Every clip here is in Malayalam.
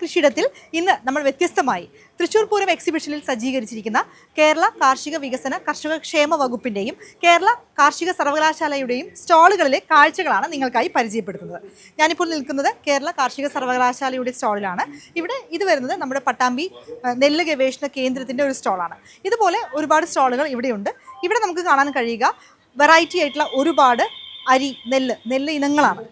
കൃഷിയിടത്തിൽ ഇന്ന് നമ്മൾ വ്യത്യസ്തമായി തൃശൂർ പൂരം എക്സിബിഷനിൽ സജ്ജീകരിച്ചിരിക്കുന്ന കേരള കാർഷിക വികസന കർഷക ക്ഷേമ വകുപ്പിന്റെയും കേരള കാർഷിക സർവകലാശാലയുടെയും സ്റ്റാളുകളിലെ കാഴ്ചകളാണ് നിങ്ങൾക്കായി പരിചയപ്പെടുത്തുന്നത്. ഞാനിപ്പോൾ നിൽക്കുന്നത് കേരള കാർഷിക സർവകലാശാലയുടെ സ്റ്റാളിലാണ്. ഇവിടെ ഇത് വരുന്നത് നമ്മുടെ പട്ടാമ്പി നെല്ല് ഗവേഷണ കേന്ദ്രത്തിന്റെ ഒരു സ്റ്റാളാണ്. ഇതുപോലെ ഒരുപാട് സ്റ്റാളുകൾ ഇവിടെയുണ്ട്. ഇവിടെ നമുക്ക് കാണാൻ കഴിയുക വെറൈറ്റി ആയിട്ടുള്ള ഒരുപാട് അരി നെല്ല് നെല്ല് ഇനങ്ങളാണ്.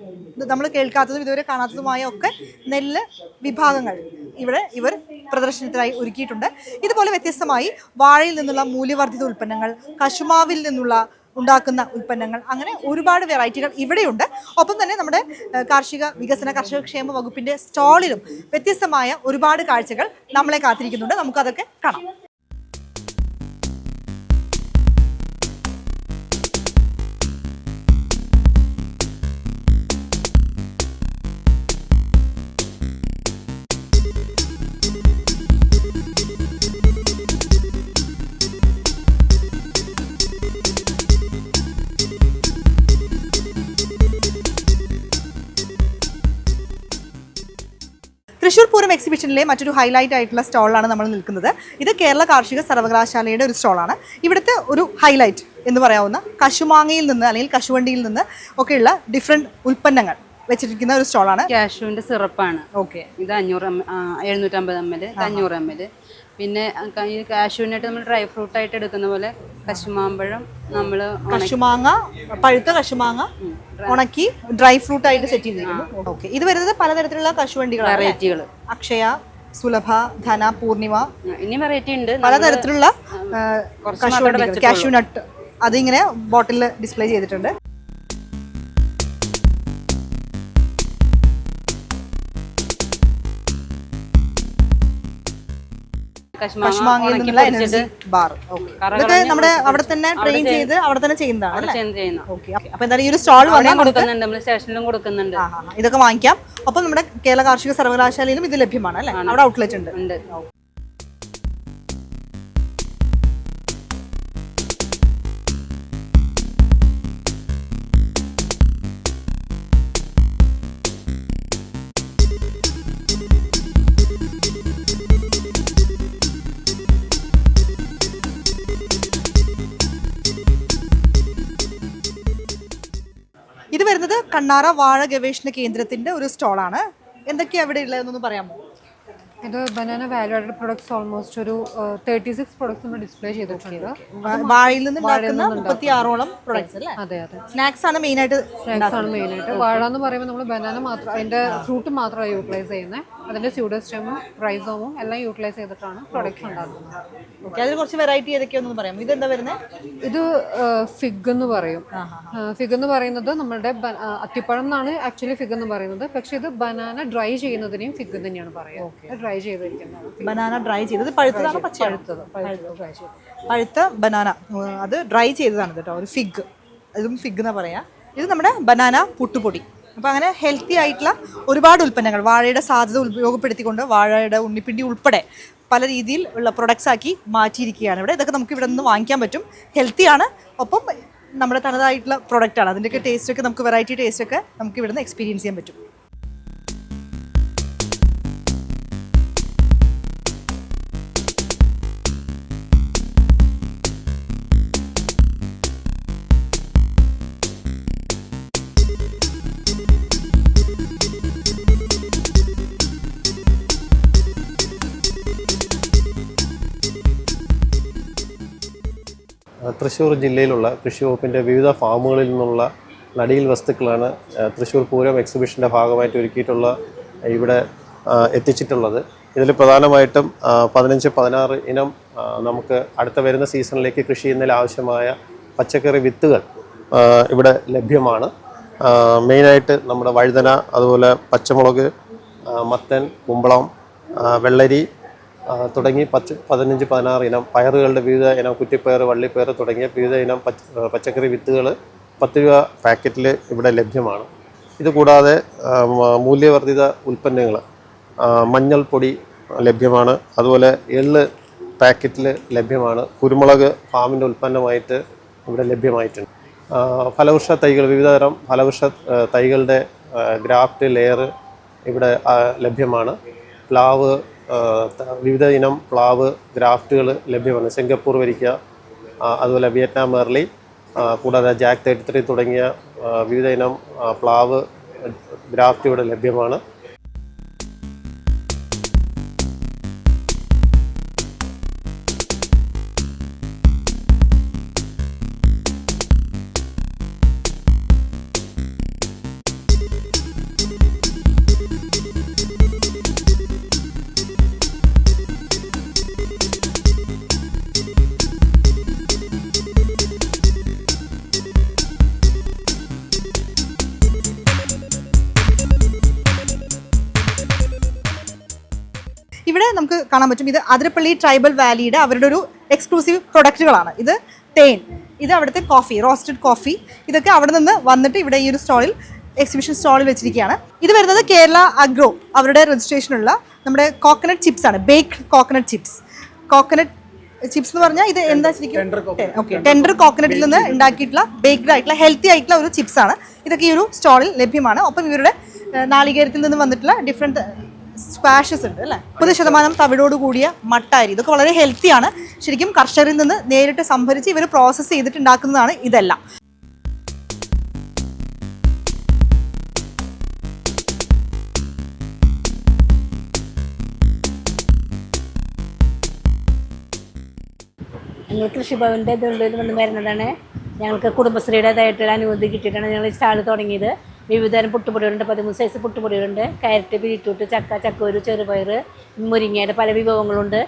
നമ്മൾ കേൾക്കാത്തതും ഇതുവരെ കാണാത്തതുമായ ഒക്കെ നെല്ല് വിഭാഗങ്ങൾ ഇവിടെ ഇവർ പ്രദർശനത്തിനായി ഒരുക്കിയിട്ടുണ്ട്. ഇതുപോലെ വ്യത്യസ്തമായി വാഴയിൽ നിന്നുള്ള മൂല്യവർദ്ധിത ഉൽപ്പന്നങ്ങൾ കശുമാവിൽ നിന്നുള്ള ഉണ്ടാക്കുന്ന ഉൽപ്പന്നങ്ങൾ അങ്ങനെ ഒരുപാട് വെറൈറ്റികൾ ഇവിടെയുണ്ട്. ഒപ്പം തന്നെ നമ്മുടെ കാർഷിക വികസന കർഷക ക്ഷേമ വകുപ്പിന്റെ സ്റ്റാളിലും വ്യത്യസ്തമായ ഒരുപാട് കാഴ്ചകൾ നമ്മളെ കാത്തിരിക്കുന്നുണ്ട്. നമുക്കതൊക്കെ കാണാം. തൃശ്ശൂർ പൂരം എക്സിബിഷനിലെ മറ്റൊരു ഹൈലൈറ്റ് ആയിട്ടുള്ള സ്റ്റോളാണ് നമ്മൾ നിൽക്കുന്നത്. ഇത് കേരള കാർഷിക സർവകലാശാലയുടെ ഒരു സ്റ്റാളാണ് ഇവിടുത്തെ ഒരു ഹൈലൈറ്റ് എന്ന് പറയാവുന്ന കശുമാങ്ങയിൽ നിന്ന് അല്ലെങ്കിൽ കശുവണ്ടിയിൽ നിന്ന് ഒക്കെയുള്ള ഡിഫറെന്റ് ഉൽപ്പന്നങ്ങൾ വെച്ചിരിക്കുന്ന ഒരു സ്റ്റോളാണ് കാഷുവിന്റെ സിറപ്പാണ് ഓക്കെ ഇത് അഞ്ഞൂറ് എഴുന്നൂറ്റമ്പത് എം എൽ അഞ്ഞൂറ് എം എൽ പിന്നെ ഈ കാശുവിനായിട്ട് നമ്മൾ ഡ്രൈ ഫ്രൂട്ട് ആയിട്ട് എടുക്കുന്ന പോലെ കശുമാമ്പഴം നമ്മൾ കശുമാങ്ങ പഴുത്ത കശുമാങ്ങ ഉണക്കി ഡ്രൈ ഫ്രൂട്ട് ആയിട്ട് സെറ്റ് ചെയ്തിരിക്കുന്നു. ഓക്കെ ഇത് വരുന്നത് പലതരത്തിലുള്ള കശുവണ്ടികൾ? വെറൈറ്റികൾ അക്ഷയ സുലഭ ധന പൂർണിമ ഇനി വെറൈറ്റി ഉണ്ട്. പലതരത്തിലുള്ള കശുവണ്ടികൾ കാശുനട്ട് അതിങ്ങനെ ബോട്ടിലിൽ ഡിസ്പ്ലേ ചെയ്തിട്ടുണ്ട്. നിന്നുള്ള എനർജി ബാർ ഇതൊക്കെ നമ്മുടെ അവിടെ തന്നെ ട്രെയിൻ ചെയ്ത് അവിടെ തന്നെ ചെയ്യുന്നതാണ് അവിടെ അല്ലേ? ചെയ്യുന്ന ചെയ്യുന്ന ഓക്കെ അപ്പൊ എന്തായാലും ഈ ഒരു സ്റ്റാൾ കൊടുക്കുന്നുണ്ട്. നമ്മൾ സ്റ്റേഷനിലും കൊടുക്കുന്നുണ്ട്. ഇതൊക്കെ വാങ്ങിക്കാം. അപ്പൊ നമ്മുടെ കേരള കാർഷിക സർവകലാശാലയിലും ഇത് ലഭ്യമാണ് അല്ലെ? അവിടെ ഔട്ട്ലെറ്റ് ഉണ്ട്. ഇത് വരുന്നത് കണ്ണാറ വാഴ ഗവേഷണ കേന്ദ്രത്തിന്റെ ഒരു സ്റ്റോളാണ്. എന്തൊക്കെയാണ് അവിടെ ഉള്ളതെന്നൊന്ന് പറയാമോ? ഇത് banana value added products almost ഒരു തേർട്ടി സിക്സ് പ്രൊഡക്ട്സ് നമ്മൾ ഡിസ്പ്ലേ ചെയ്തിട്ടുണ്ട്. വാഴയിൽ നിന്ന് ഉണ്ടാക്കുന്ന മുപ്പത്തി ആറോളം പ്രൊഡക്ട്സ് അല്ലേ? അതെ അതെ. സ്നാക്സ് ആണ് മെയിൻ ആയിട്ട് സ്നാക്സ് ആണ് മെയിൻ ആയിട്ട്. വാഴ എന്ന് പറയുമ്പോൾ നമ്മൾ ബനാന മാത്രം അതിന്റെ ഫ്രൂട്ട് മാത്രമാണ് യൂട്ടിലൈസ് ചെയ്യുന്നത് അതിന്റെ സ്യൂഡസ്റ്റമും റൈസോമും എല്ലാം യൂട്ടിലൈസ് ചെയ്തിട്ടാണ് പ്രൊഡക്ട്സ് ഉണ്ടാക്കുന്നത്. ഓക്കെ അതിൽ കുറച്ച് വെറൈറ്റി ഏതൊക്കെയാണെന്ന് പറയാം ഇത് എന്താ വരുന്നത് ഇത് ഫിഗ് എന്ന് പറയും. ഫിഗ് എന്ന് പറയുന്നത് നമ്മുടെ അത്തിപ്പഴം എന്നാണ് ആക്ച്വലി ഫിഗ് എന്ന് പറയുന്നത്. പക്ഷെ ഇത് ബനാന ഡ്രൈ ചെയ്യുന്നതിനെയും ഫിഗ് തന്നെയാണ് പറയുക. ഡ്രൈ ചെയ്തിരിക്കുന്നത്. ബനാന ഡ്രൈ ചെയ്തത് പഴുത്തതാണ് പച്ച പഴുത്തത്. പഴുത്തത് ഡ്രൈ ചെയ്തത് പഴുത്ത ബനാന. അത് ഡ്രൈ ചെയ്തതാണ് കേട്ടോ. ഒരു ഫിഗ്. ഇതും ഫിഗ് എന്ന് പറയാ. ഇത് നമ്മുടെ ബനാന പുട്ടുപൊടി. അപ്പോൾ അങ്ങനെ ഹെൽത്തി ആയിട്ടുള്ള ഒരുപാട് ഉൽപ്പന്നങ്ങൾ. വാഴയുടെ സാധ്യത ഉപയോഗപ്പെടുത്തിക്കൊണ്ട് വാഴയുടെ ഉണ്ണിപ്പിണ്ടി ഉൾപ്പെടെ പല രീതിയിൽ ഉള്ള പ്രൊഡക്ട്സ് ആക്കി മാറ്റിയിരിക്കുകയാണ് ഇവിടെ. ഇതൊക്കെ നമുക്ക് ഇവിടെ നിന്ന് വാങ്ങിക്കാൻ പറ്റും. ഹെൽത്തിയാണ് ഒപ്പം നമ്മുടെ തനതായിട്ടുള്ള പ്രൊഡക്റ്റാണ് അതിന്റെയൊക്കെ ടേസ്റ്റൊക്കെ നമുക്ക് വെറൈറ്റി ടേസ്റ്റൊക്കെ നമുക്ക് ഇവിടെ നിന്ന് എക്സ്പീരിയൻസ് ചെയ്യാൻ പറ്റും. തൃശ്ശൂർ ജില്ലയിലുള്ള കൃഷി വകുപ്പിന്റെ വിവിധ ഫാമുകളിൽ നിന്നുള്ള നടീൽ വസ്തുക്കളാണ് തൃശ്ശൂർ പൂരം എക്സിബിഷന്റെ ഭാഗമായിട്ട് ഒരുക്കിയിട്ടുള്ള ഇവിടെ എത്തിച്ചിട്ടുള്ളത്. ഇതിൽ പ്രധാനമായിട്ടും പതിനഞ്ച് പതിനാറ് ഇനം നമുക്ക് അടുത്ത വരുന്ന സീസണിലേക്ക് കൃഷി ചെയ്യുന്നതിൽ ആവശ്യമായ പച്ചക്കറി വിത്തുകൾ ഇവിടെ ലഭ്യമാണ്. മെയിനായിട്ട് നമ്മുടെ വഴുതന അതുപോലെ പച്ചമുളക് മത്തൻ കുമ്പളം വെള്ളരി തുടങ്ങി പച്ച പതിനഞ്ച് പതിനാറ് ഇനം പയറുകളുടെ വിവിധ ഇനം കുറ്റിപ്പയർ വള്ളിപ്പയർ തുടങ്ങിയ വിവിധ ഇനം പച്ച പച്ചക്കറി വിത്തുകൾ പത്ത് രൂപ പാക്കറ്റിൽ ഇവിടെ ലഭ്യമാണ്. ഇതുകൂടാതെ മൂല്യവർദ്ധിത ഉൽപ്പന്നങ്ങൾ മഞ്ഞൾപ്പൊടി ലഭ്യമാണ്. അതുപോലെ എള്ള് പാക്കറ്റിൽ ലഭ്യമാണ്. കുരുമുളക് ഫാമിന്റെ ഉൽപ്പന്നമായിട്ട് ഇവിടെ ലഭ്യമായിട്ടുണ്ട്. ഫലവൃക്ഷ തൈകൾ വിവിധതരം ഫലവൃക്ഷ തൈകളുടെ ഗ്രാഫ്റ്റ് ലെയർ ഇവിടെ ലഭ്യമാണ്. പ്ലാവ് വിവിധ ഇനം പ്ലാവ് ഗ്രാഫ്റ്റുകൾ ലഭ്യമാണ്. സിംഗപ്പൂർ വരിക്ക അതുപോലെ വിയറ്റ്നാം മെർലി കൂടാതെ ജാക്ക് തേർട്ടി ത്രീ തുടങ്ങിയ വിവിധ ഇനം പ്ലാവ് ഗ്രാഫ്റ്റ് ഇവിടെ ലഭ്യമാണ്. നമുക്ക് കാണാൻ പറ്റും. ഇത് അതിരപ്പള്ളി ട്രൈബൽ വാലിയുടെ അവരുടെ ഒരു എക്സ്ക്ലൂസീവ് പ്രൊഡക്റ്റുകളാണ് ഇത് തേൻ. ഇത് അവിടുത്തെ കോഫി റോസ്റ്റഡ് കോഫി ഇതൊക്കെ അവിടെ നിന്ന് വന്നിട്ട് ഇവിടെ ഈ ഒരു സ്റ്റോളിൽ എക്സിബിഷൻ സ്റ്റോളിൽ വെച്ചിരിക്കുകയാണ്. ഇത് വരുന്നത് കേരള അഗ്രോ അവരുടെ രജിസ്ട്രേഷനുള്ള നമ്മുടെ കോക്കനട്ട് ചിപ്സ് ആണ്. Baked coconut chips coconut chips എന്ന് പറഞ്ഞാൽ ഇത് എന്താ ശരിക്കും? ഓക്കെ ടെൻഡർ കോക്കനട്ടിൽ നിന്ന് ഉണ്ടാക്കിയിട്ടുള്ള ബേക്ക്ഡ് ആയിട്ടുള്ള ഹെൽത്തി ആയിട്ടുള്ള ഒരു ചിപ്സ് ആണ്. ഇതൊക്കെ ഈ ഒരു സ്റ്റോളിൽ ലഭ്യമാണ്. ഒപ്പം ഇവരുടെ നാളികേരത്തിൽ നിന്ന് വന്നിട്ടുള്ള ഡിഫറെന്റ് സ്ക്വാഷസ് ഉണ്ട് അല്ലേ? മുപ്പത് ശതമാനം തവിടോട് കൂടിയ മട്ടാരി ഇതൊക്കെ വളരെ ഹെൽത്തിയാണ് ശരിക്കും കർഷകരിൽ നിന്ന് നേരിട്ട് സംഭരിച്ച് ഇവർ പ്രോസസ്സ് ചെയ്തിട്ടുണ്ടാക്കുന്നതാണ് ഇതെല്ലാം. ഞങ്ങൾ കൃഷിഭവന്റെ ഇതിൽ നിന്ന് വരുന്നതാണ്. ഞങ്ങൾക്ക് കുടുംബശ്രീയുടേതായിട്ടുള്ള അനുമതി കിട്ടിയിട്ടാണ് ഞങ്ങൾ സ്റ്റാൾ തുടങ്ങിയത്. വിവിധതരം പുട്ടുപൊടികളുണ്ട് പതിമൂന്ന് സൈസ് പുട്ടുപൊടികളുണ്ട്. ക്യാരറ്റ് ബീറ്റ്റൂട്ട് ചക്ക ചക്കോര് ചെറുപയർ മുരിങ്ങയുടെ പല വിഭവങ്ങളുണ്ട്.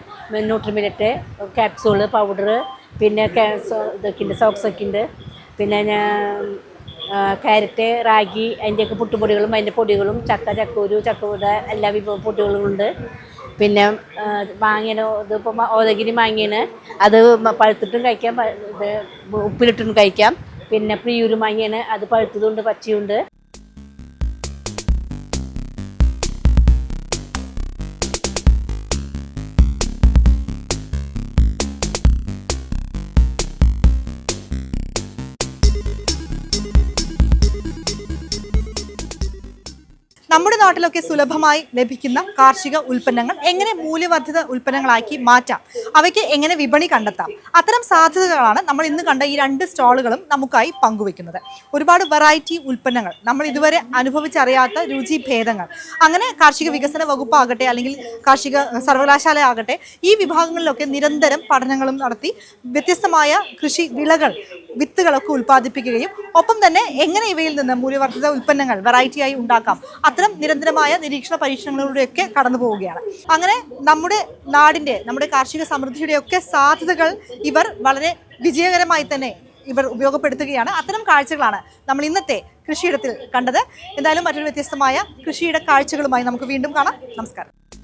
ന്യൂട്രിമിലറ്റ് ക്യാപ്സൂൾ പൗഡർ പിന്നെ ഇതൊക്കെയുണ്ട് സോക്സൊക്കെ ഉണ്ട് പിന്നെ ഞാൻ കാരറ്റ് റാഗി അതിന്റെയൊക്കെ പുട്ടുപൊടികളും അതിന്റെ പൊടികളും ചക്ക ചക്കൂരു ചക്കൂര എല്ലാ വിഭവ പൊടികളും ഉണ്ട് പിന്നെ മാങ്ങേനെ ഇതിപ്പോൾ ഓതഗിരി മാങ്ങേന് അത് പഴുത്തിട്ടും കഴിക്കാം ഇത് ഉപ്പിലിട്ടും കഴിക്കാം. പിന്നെ പ്രിയൂര് മാങ്ങേന് അത് പഴുത്തതുണ്ട് പച്ചയുണ്ട്. നമ്മുടെ നാട്ടിലൊക്കെ സുലഭമായി ലഭിക്കുന്ന കാർഷിക ഉൽപ്പന്നങ്ങൾ എങ്ങനെ മൂല്യവർദ്ധിത ഉൽപ്പന്നങ്ങളാക്കി മാറ്റാം? അവയ്ക്ക് എങ്ങനെ വിപണി കണ്ടെത്താം? അത്തരം സാധ്യതകളാണ് നമ്മൾ ഇന്ന് കണ്ട ഈ രണ്ട് സ്റ്റാളുകളും നമുക്കായി പങ്കുവെക്കുന്നത് ഒരുപാട് വെറൈറ്റി ഉൽപ്പന്നങ്ങൾ നമ്മൾ ഇതുവരെ അനുഭവിച്ചറിയാത്ത രുചി ഭേദങ്ങൾ. അങ്ങനെ കാർഷിക വികസന വകുപ്പാകട്ടെ അല്ലെങ്കിൽ കാർഷിക സർവകലാശാല ആകട്ടെ ഈ വിഭാഗങ്ങളിലൊക്കെ നിരന്തരം പഠനങ്ങളും നടത്തി വ്യത്യസ്തമായ കൃഷി വിളകൾ വിത്തുകളൊക്കെ ഉൽപ്പാദിപ്പിക്കുകയും ഒപ്പം തന്നെ എങ്ങനെ ഇവയിൽ നിന്ന് മൂല്യവർദ്ധിത ഉൽപ്പന്നങ്ങൾ വെറൈറ്റിയായി ഉണ്ടാക്കാം നിരന്തരമായ നിരീക്ഷണ പരീക്ഷണങ്ങളിലൂടെയൊക്കെ കടന്നു പോവുകയാണ്. അങ്ങനെ നമ്മുടെ നാടിന്റെ നമ്മുടെ കാർഷിക സമൃദ്ധിയുടെയൊക്കെ സാധ്യതകൾ ഇവർ വളരെ വിജയകരമായി തന്നെ ഇവർ ഉപയോഗപ്പെടുത്തുകയാണ്. അത്തരം കാഴ്ചകളാണ് നമ്മൾ ഇന്നത്തെ കൃഷിയിടത്തിൽ കണ്ടത്. എന്തായാലും മറ്റൊരു വ്യത്യസ്തമായ കൃഷിയുടെ കാഴ്ചകളുമായി നമുക്ക് വീണ്ടും കാണാം. നമസ്കാരം.